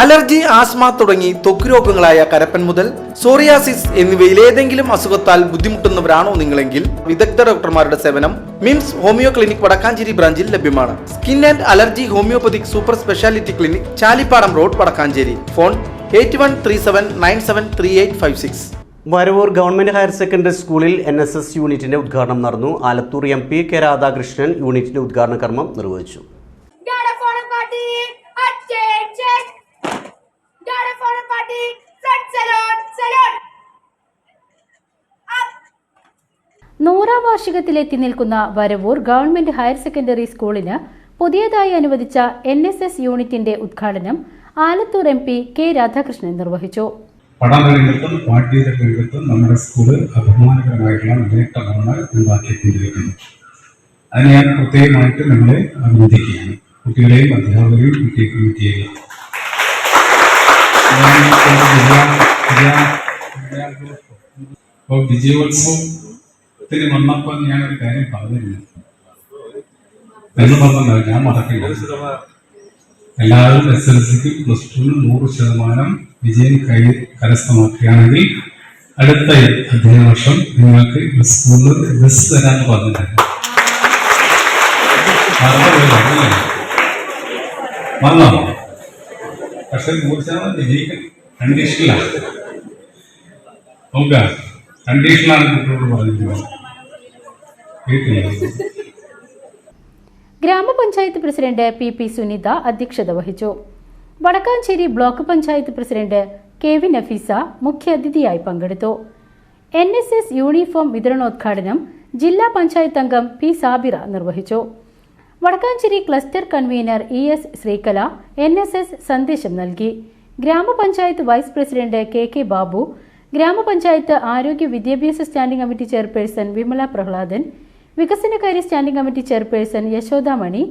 Allergy asthma തുടങ്ങി ത്വക്ക് രോഗങ്ങളായ കരപ്പൻ മുതൽ സോറിയാസിസ് എന്നിവയിൽ ഏതെങ്കിലും അസുഖത്താൽ ബുദ്ധിമുട്ടുന്നവരാണോ നിങ്ങളെങ്കിൽ വിദഗ്ധ ഡോക്ടർമാരുടെ സേവനം മിംസ് ഹോമിയോ ക്ലിനിക് വടക്കാഞ്ചേരി ബ്രാഞ്ചിൽ ലഭ്യമാണ്. Skin and allergy homeopathic super speciality clinic Chalippadam road Vadakkanchery. Phone eight one three seven nine seven three eight five six. Varavoor government higher secondary സ്കൂളിൽ എൻ എസ് എസ് യൂണിറ്റിന്റെ ഉദ്ഘാടനം നടന്നു. Alathur M P K Radhakrishnan യൂണിറ്റിന്റെ ഉദ്ഘാടന കർമ്മം നിർവഹിച്ചു. നൂറാം വാർഷികത്തിലെത്തി നിൽക്കുന്ന വരവൂർ ഗവൺമെന്റ് ഹയർ സെക്കൻഡറി സ്കൂളിന് പുതിയതായി അനുവദിച്ച എൻ എസ് എസ് യൂണിറ്റിന്റെ ഉദ്ഘാടനം Alathur M P K Radhakrishnan നിർവഹിച്ചു. പഠനരംഗത്തും പാഠ്യേതര രംഗത്തും നമ്മുടെ സ്കൂൾ അഭിമാനകരമായിട്ടുള്ള നേട്ടമാണ് ഉണ്ടാക്കിക്കൊണ്ടിരിക്കുന്നത്. അതിന് ഞാൻ പ്രത്യേകമായിട്ട് നമ്മളെ അഭിനന്ദിക്കുകയാണ്. കുട്ടികളെയും അധ്യാപകരെയും കുട്ടി കമ്മിറ്റിയെല്ലാം ഞാൻ എന്റെ വിജയോത്സവത്തിന് വന്നപ്പോൾ ഞാനൊരു കാര്യം പറഞ്ഞില്ല എന്ന് പറഞ്ഞല്ലോ ഞാൻ മറക്കില്ല. എല്ലാവരും എസ് എൽ സിക്ക് പ്ലസ് ടുവിന് നൂറ് ശതമാനം വിജയം കൈ കരസ്ഥമാക്കുകയാണെങ്കിൽ അടുത്ത അധ്യയന വർഷം നിങ്ങൾക്ക് സ്കൂളിൽ ബസ് തരാന്ന് പറഞ്ഞിട്ടുണ്ട്? മറന്നോ? പക്ഷെ നൂറ് ശതമാനം വിജയിക്കണം കണ്ടീഷനിലാണ് നോക്കുക കണ്ടീഷനിലാണ് കുട്ടികളോട് പറഞ്ഞിട്ടുള്ളത് ഗ്രാമപഞ്ചായത്ത് പ്രസിഡന്റ് പി പി സുനിത അധ്യക്ഷത വഹിച്ചു. Vadakkanchery block panchayat president K V Nafeesa മുഖ്യാതിഥിയായി പങ്കെടുത്തു. എൻ എസ് എസ് യൂണിഫോം വിതരണോദ്ഘാടനം ജില്ലാ പഞ്ചായത്ത് അംഗം പി സാബിറ നിർവഹിച്ചു. Vadakkanchery cluster convener E S Sreekala N S S സന്ദേശം നൽകി. ഗ്രാമപഞ്ചായത്ത് vice president K K Babu ഗ്രാമപഞ്ചായത്ത് ആരോഗ്യ വിദ്യാഭ്യാസ standing committee chairperson Vimala Prahladan വികസനകാര്യ standing committee chairperson Yashodamani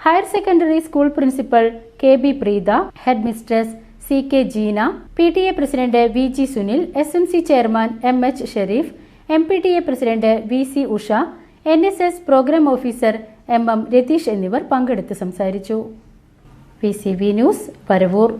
higher secondary school principal K B Preetha headmistress C K Jeena P T A president V G Sunil S M C chairman M H Sherif M P T A president V C Usha N S S program officer M M Ratheesh എന്നിവർ പങ്കെടുത്ത് സംസാരിച്ചു. P C V news Paravur.